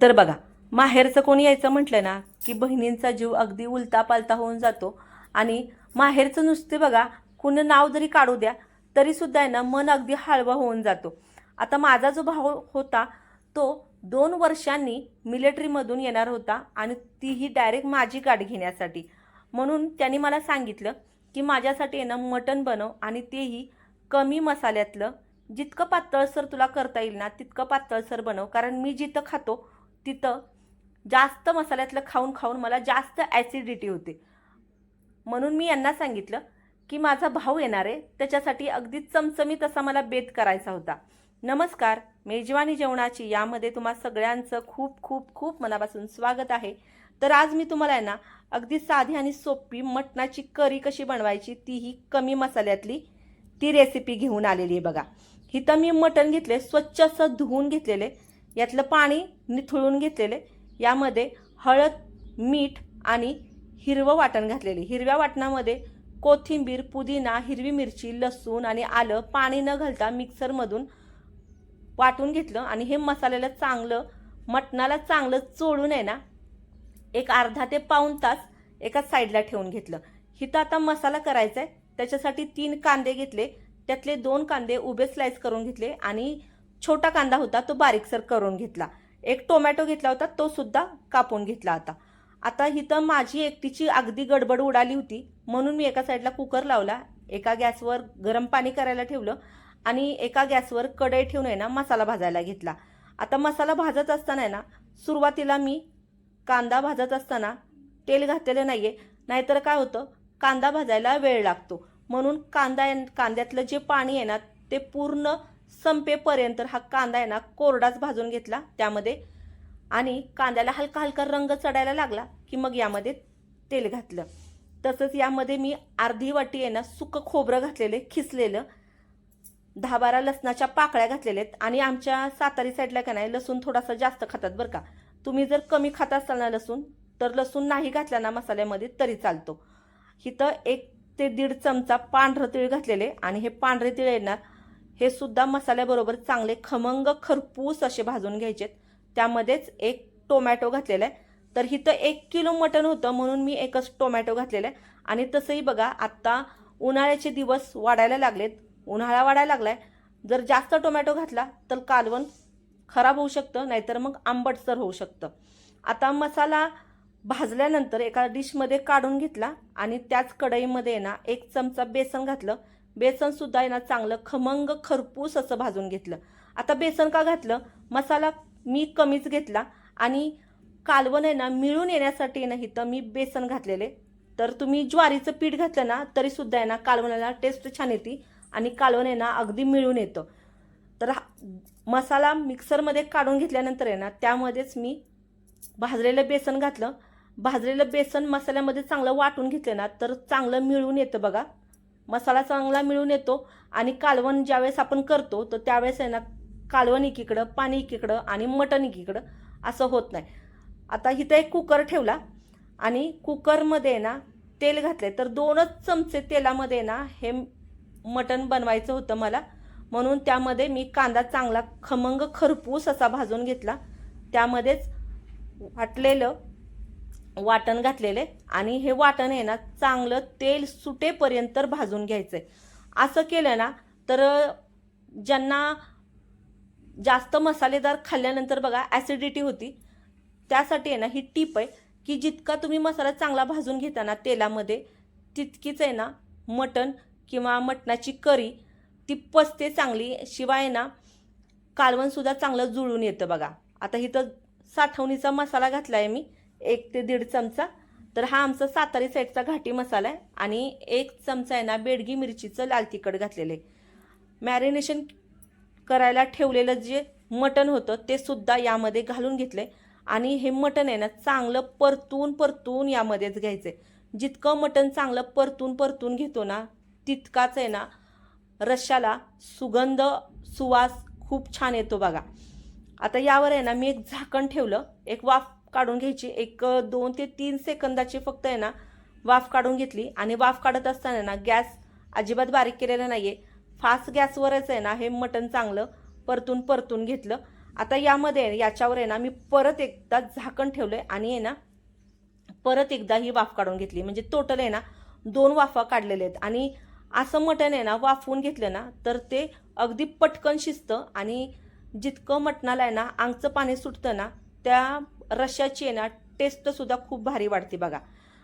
तर बघा माहेरचं कोणी यायचं म्हटलं ना की बहिणींचा जीव अगदी उलता पालता होऊन जातो. आणि माहेरचं नुसते बघा कुणी नाव जरी काढू द्या तरीसुद्धा आहे ना मन अगदी हळवा होऊन जातो. आता माझा जो भाऊ होता तो दोन वर्षांनी मिलिटरीमधून येणार होता आणि तीही डायरेक्ट माझी गाठ घेण्यासाठी. म्हणून त्यांनी मला सांगितलं की माझ्यासाठी आहे ना मटण बनव आणि तेही कमी मसाल्यातलं. जितकं पातळसर तुला करता येईल ना तितकं पातळसर बनव कारण मी जिथं खातो तिथं जास्त मसाल्यातलं खाऊन खाऊन मला जास्त ॲसिडिटी होते. म्हणून मी यांना सांगितलं की माझा भाऊ येणार आहे त्याच्यासाठी अगदी चमचमीत असा मला बेत करायचा होता. नमस्कार मेजवानी जेवणाची यामध्ये तुम्हा सगळ्यांचं खूप खूप खूप मनापासून स्वागत आहे. तर आज मी तुम्हाला आहे ना अगदी साधी आणि सोपी मटणाची करी कशी बनवायची तीही कमी मसाल्यातली ती रेसिपी घेऊन आलेली आहे बघा. इथं मी मटण घेतले स्वच्छ असं धुवून घेतलेले यातलं पाणी निथळून घेतलेले. यामध्ये हळद मीठ आणि हिरवं वाटण घातलेले. हिरव्या वाटणामध्ये कोथिंबीर पुदिना हिरवी मिरची लसूण आणि आलं पाणी न घालता मिक्सरमधून वाटून घेतलं आणि हे मसाल्याला चांगलं मटणाला चांगलं चोळून आहे ना एक अर्धा ते पाऊण तास एका साईडला ठेवून घेतलं. हिथं आता मसाला करायचा आहे त्याच्यासाठी तीन कांदे घेतले. त्यातले दोन कांदे उभे स्लाईस करून घेतले आणि छोटा कांदा होता तो बारीकसर करून घेतला. एक टोमॅटो घेतला होता तो सुद्धा कापून घेतला आता. आता इथं माझी एकटीची अगदी गडबड उडाली होती. म्हणून मी एका साईडला कुकर लावला. एका गॅसवर गरम पाणी करायला ठेवलं आणि एका गॅसवर कढई ठेवून आहे ना मसाला भाजायला घेतला. आता मसाला भाजत असताना आहे ना सुरुवातीला मी कांदा भाजत असताना तेल घातलेलं नाही आहे नाहीतर काय होतं कांदा भाजायला वेळ लागतो. म्हणून कांदा कांद्यातलं जे पाणी आहे ना ते पूर्ण संपेपर्यंत हा कांदा आहे ना कोरडाच भाजून घेतला त्यामध्ये. आणि कांद्याला हलका हलका रंग चढायला लागला की मग यामध्ये तेल घातलं. तसंच यामध्ये मी अर्धी वाटी आहे ना सुकं खोबरं घातलेले खिसलेलं. दहा बारा लसणाच्या पाकळ्या घातलेल्या आहेत. आणि आमच्या सातारी साईडला का नाही लसूण थोडासा जास्त खातात बरं का. तुम्ही जर कमी खात असाल ना लसूण तर लसूण नाही घातला ना मसाल्यामध्ये तरी चालतो. इथं एक ते दीड चमचा पांढरं तीळ घातलेले आणि हे पांढरे तीळ येणार ना हे सुद्धा मसाल्याबरोबर चांगले खमंग खरपूस असे भाजून घ्यायचेत. त्यामध्येच एक टोमॅटो घातलेला आहे. तर इथं एक किलो मटण होतं म्हणून मी एकच टोमॅटो घातलेला आहे. आणि तसंही बघा आत्ता उन्हाळ्याचे दिवस वाढायला लागलेत. उन्हाळा वाढायला लागलाय. जर जास्त टोमॅटो घातला तर कालवण खराब होऊ शकतं नाहीतर मग आंबटसर होऊ शकतं. आता मसाला भाजल्यानंतर एका डिशमध्ये काढून घेतला आणि त्याच कढईमध्ये ना एक चमचा बेसन घातलं. बेसनसुद्धा आहे ना चांगलं खमंग खरपूस असं भाजून घेतलं. आता बेसन का घातलं? मसाला मी कमीच घेतला आणि कालवण आहे ना मिळून येण्यासाठी ना इथं मी बेसन घातलेले. तर तुम्ही ज्वारीचं पीठ घातलं ना तरीसुद्धा आहे ना कालवणाला टेस्ट छान येते आणि कालवण आहे ना अगदी मिळून येतं. तर हा- मसाला मिक्सरमध्ये काढून घेतल्यानंतर आहे ना त्यामध्येच मी भाजलेलं बेसन घातलं. भाजलेलं बेसन मसाल्यामध्ये चांगलं वाटून घेतलं ना तर चांगलं मिळून येतं बघा. मसाला चांगला मिळून येतो आणि कालवण ज्यावेळेस आपण करतो तर त्यावेळेस आहे ना कालवण एकीकडं पाणी एकीकडं आणि मटण एकीकडं असं होत नाही. आता इथं एक कुकर ठेवला आणि कुकरमध्ये आहे ना तेल घातले तर दोनच चमचे तेलामध्ये ना हे मटण बनवायचं होतं मला. म्हणून त्यामध्ये मी कांदा चांगला खमंग खरपूस असा भाजून घेतला. त्यामध्येच वाटलेलं वाटण घातलेले आणि हे वाटण आहे ना चांगलं तेल सुटेपर्यंत भाजून घ्यायचं आहे असं केलं ना तर ज्यांना जास्त मसालेदार खाल्ल्यानंतर बघा ॲसिडिटी होती. त्यासाठी आहे ना ही टीप आहे की जितका तुम्ही मसाला चांगला भाजून घेता ना तेलामध्ये तितकीच आहे ना मटण किंवा मटणाची करी ती पचते चांगली. शिवाय ना कालवणसुद्धा चांगलं जुळून येतं बघा. आता इथं साठवणीचा मसाला घातला आहे मी. एक ते दीड चमचा. तर हा आमचा सातारी साईडचा घाटी मसाला आहे आणि एक चमचा आहे ना बेडगी मिरचीचं लाल तिखट घातलेलं आहे. मॅरिनेशन करायला ठेवलेलं जे मटण होतं ते सुद्धा यामध्ये घालून घेतलं आहे आणि हे मटण आहे ना चांगलं परतून परतून यामध्येच घ्यायचं आहे जितकं मटण चांगलं परतून परतून घेतो ना तितकाच आहे ना रश्याला सुगंध सुवास खूप छान येतो बघा. आता यावर आहे ना मी एक झाकण ठेवलं एक वाफ काढून घ्यायची. एक दोन ते तीन सेकंदाची फक्त आहे ना वाफ काढून घेतली. आणि वाफ काढत असताना ना गॅस अजिबात बारीक केलेला नाही आहे फास्ट गॅसवरच आहे ना हे मटण चांगलं परतून परतून घेतलं. आता यामध्ये याच्यावर आहे ना मी परत एकदा झाकण ठेवलं आहे आणि आहे ना परत एकदा ही वाफ काढून घेतली. म्हणजे टोटल आहे ना दोन वाफा काढलेल्या आहेत. आणि असं मटण आहे ना वाफवून घेतलं ना तर ते अगदी पटकन शिजतं आणि जितकं मटणाला आहे ना अंगचं पाणी सुटतं ना त्या रश्याची आहे ना टेस्टसुद्धा खूप भारी वाढते बघा.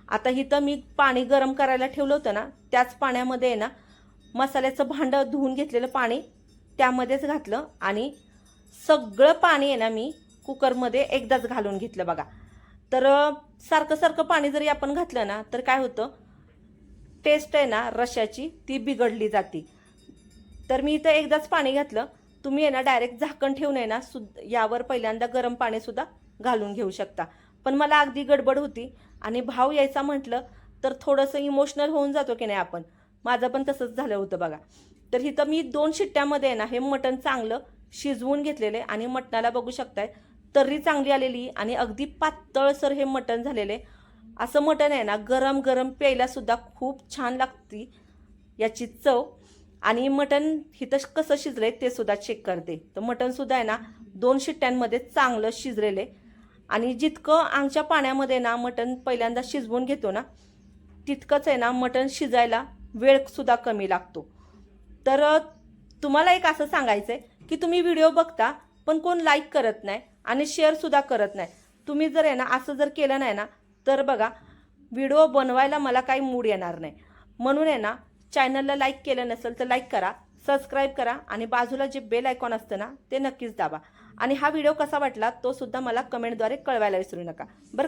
आता इथं मी पाणी गरम करायला ठेवलं होतं ना त्याच पाण्यामध्ये आहे ना मसाल्याचं भांडं धुवून घेतलेलं पाणी त्यामध्येच घातलं आणि सगळं पाणी आहे ना मी कुकरमध्ये एकदाच घालून घेतलं बघा. तर सारखं सारखं पाणी जरी आपण घातलं ना तर काय होतं टेस्ट आहे ना रश्याची ती बिघडली जाते. तर मी इथं एकदाच पाणी घातलं. तुम्ही आहे ना डायरेक्ट झाकण ठेवून आहे ना सु यावर पहिल्यांदा गरम पाणीसुद्धा घालून घेऊ शकता. पण मला अगदी गडबड होती आणि भाव यायचा म्हटलं तर थोडंसं इमोशनल होऊन जातो की नाही आपण. माझं पण तसंच झालं होतं बघा. तर इथं मी दोन शिट्ट्यामध्ये आहे ना हे मटण चांगलं शिजवून घेतलेले आणि मटणाला बघू शकताय तर्री चांगली आलेली आणि अगदी पातळसर हे मटण झालेले असं मटण आहे ना गरम गरम प्यायलासुद्धा खूप छान लागती याची चव. आणि मटण हिथं कसं शिजलंय ते सुद्धा चेक करते. तर मटणसुद्धा आहे ना दोन शिट्ट्यांमध्ये चांगलं शिजलेले आणि जितकं आमच्या पाण्यामध्ये ना मटण पहिल्यांदा शिजवून घेतो ना तितकंच आहे ना मटण शिजायला वेळसुद्धा कमी लागतो. तर तुम्हाला एक असं सांगायचं आहे की तुम्ही व्हिडिओ बघता पण कोण लाईक करत नाही आणि शेअरसुद्धा करत नाही. तुम्ही जर आहे ना असं जर केलं नाही ना तर बघा व्हिडिओ बनवायला मला काही मूड येणार नाही. म्हणून आहे ना चॅनलला लाईक केलं नसेल तर लाईक करा सबस्क्राईब करा आणि बाजूला जे बेल आयकॉन असतं ना ते नक्कीच दाबा. आणि हा व्हिडिओ कसा वाटला तो सुद्धा मला कमेंटद्वारे कळवायला विसरू नका. बरं